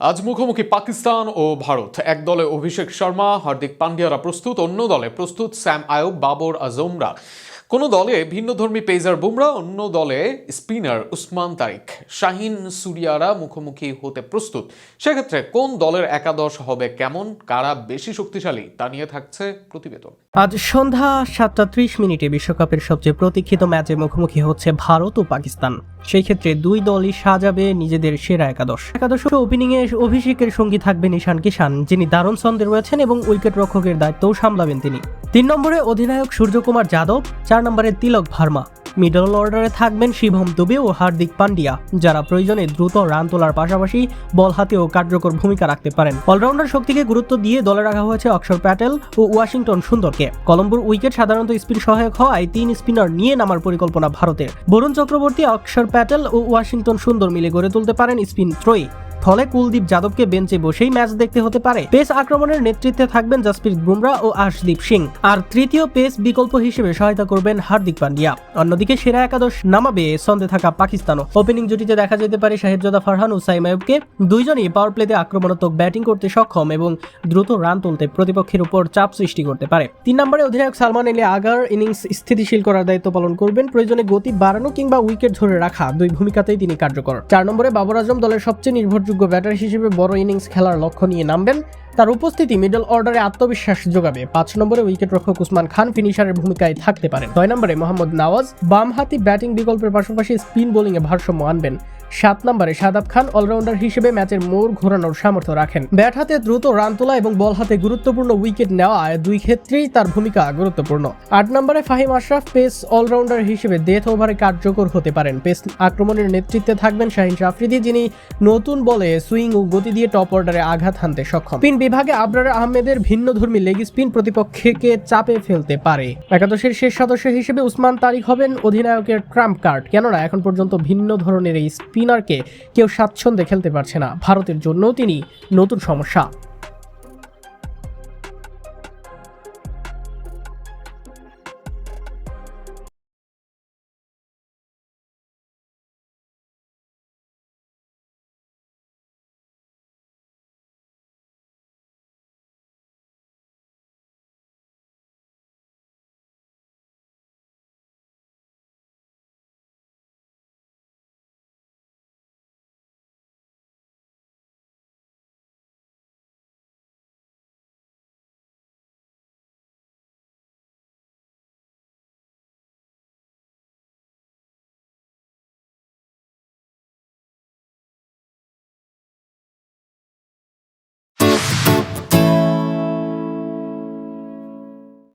আজ মুখোমুখি পাকিস্তান ও ভারত। এক দলে অভিষেক শর্মা, হার্দিক পান্ডিয়ারা প্রস্তুত, অন্য দলে প্রস্তুত স্যাম আয়ুব, বাবর আজমরা। কোন দলে ভিন্নধর্মী পেজার বুমরা, অন্য দলে স্পিনার উসমান তারিক। শাহিন সুরিয়ারা মুখোমুখি হতে প্রস্তুত। সেক্ষেত্রে কোন দলের একাদশ হবে কেমন, কারা বেশি শক্তিশালী, তা নিয়ে থাকছে প্রতিবেদন। আজ সন্ধ্যা সাতটা ত্রিশ মিনিটে বিশ্বকাপের সবচেয়ে প্রতীক্ষিত ম্যাচে মুখোমুখি হচ্ছে ভারত ও পাকিস্তান। সেই ক্ষেত্রে দুই দলই সাজাবে নিজেদের সেরা একাদশ। একাদশ ওপেনিংয়ে অভিষেকের সঙ্গী থাকবেন ঈশান কিষান যিনি দারুণ ছন্দে রয়েছেন এবং উইকেট রক্ষকের দায়িত্বও সামলাবেন তিনি। তিন নম্বরে অধিনায়ক সূর্যকুমার যাদব, চার নম্বরে তিলক ভার্মা। মিডল অর্ডারে থাকবেন শিবম দুবে ও হার্দিক পান্ডিয়া, যারা প্রয়োজনে দ্রুত রান তোলার পাশাপাশি বল হাতেও কার্যকর ভূমিকা রাখতে পারেন। অলরাউন্ডার শক্তিকে গুরুত্ব দিয়ে দলে রাখা হয়েছে অক্ষর প্যাটেল ও ওয়াশিংটন সুন্দরকে। কলম্বোর উইকেট সাধারণত স্পিন সহায়ক হওয়ায় তিন স্পিনার নিয়ে নামার পরিকল্পনা ভারতের। বরুণ চক্রবর্তী, অক্ষর প্যাটেল ও ওয়াশিংটন সুন্দর মিলে গড়ে তুলতে পারেন স্পিন ত্রয়ী। ফলে কুলদীপ যাদবকে বেঞ্চে বসেই ম্যাচ দেখতে হতে পারে। পেস আক্রমণের নেতৃত্বে থাকবেন জসপ্রীত বুমরা ও আশদীপ সিং। আর তৃতীয় পেস বিকল্প হিসেবে সহায়তা করবেন হার্দিক পান্ডিয়া। অন্যদিকে সেরা একাদশ নামাবে সন্দে থাকা পাকিস্তানও। ওপেনিং জুটিতে দেখা যেতে পারে সাহেবজাদা ফারহান ও সাইম আয়ুবকে দুইজনই পাওয়ার প্লেতে আক্রমণাত্মক ব্যাটিং করতে সক্ষম এবং দ্রুত রান তুলতে প্রতিপক্ষের উপর চাপ সৃষ্টি করতে পারে। তিন নম্বরে অধিনায়ক সালমান আলী আগার ইনিংস স্থিতিশীল করার দায়িত্ব পালন করবেন। প্রয়োজনে গতি বাড়ানো কিংবা উইকেট ধরে রাখা দুই ভূমিকাতেই তিনি কার্যকর। চার নম্বরে বাবর আজম দলের সবচেয়ে নির্ভরযোগ্য ব্যাটার হিসেবে বড় ইনিংস খেলার লক্ষ্য নিয়ে নামবেন। তার উপস্থিতি মিডল অর্ডারে আত্মবিশ্বাস যোগাবে। পাঁচ নম্বরে উইকেট রক্ষক উসমান খান ফিনিশারের ভূমিকায় থাকতে পারেন। ছয় নম্বরে মোহাম্মদ নওয়াজ বামহাতি ব্যাটিং বিকল্পের পাশাপাশি স্পিন বোলিংয়ে ভারসাম্য আনবেন। সাত নম্বরে শাদাব খান অলরাউন্ডার হিসেবে ম্যাচের মোড় ঘোরানোর সামর্থ্য রাখেন। ব্যাট হাতে দ্রুত রান তোলা এবং বল হাতে গুরুত্বপূর্ণ উইকেট নেওয়া দুই ক্ষেত্রেই তার ভূমিকা গুরুত্বপূর্ণ। আট নম্বরে Fahim Ashraf pace all rounder হিসেবে ডেথ ওভারে কার্যকর হতে পারেন। পেস আক্রমণের নেতৃত্বে থাকবেন শাহিন শাফরিদি যিনি নতুন বলে সুইং ও গতি দিয়ে টপ অর্ডারে আঘাত হানতে সক্ষম। স্পিন বিভাগে আবরার আহমেদের ভিন্নধর্মী লেগ স্পিন প্রতিপক্ষকে চাপে ফেলতে পারে। একাদশের শেষ সদস্য হিসেবে উসমান তারিক হবেন, অধিনায়কের ট্রাম্প কার্ড। কেননা, এখন পর্যন্ত ভিন্ন ধরনের এই স্পিনারকে কেউ স্বাচ্ছন্দ্যে খেলতে পারছে না। ভারতের জন্যও তিনি নতুন সমস্যা।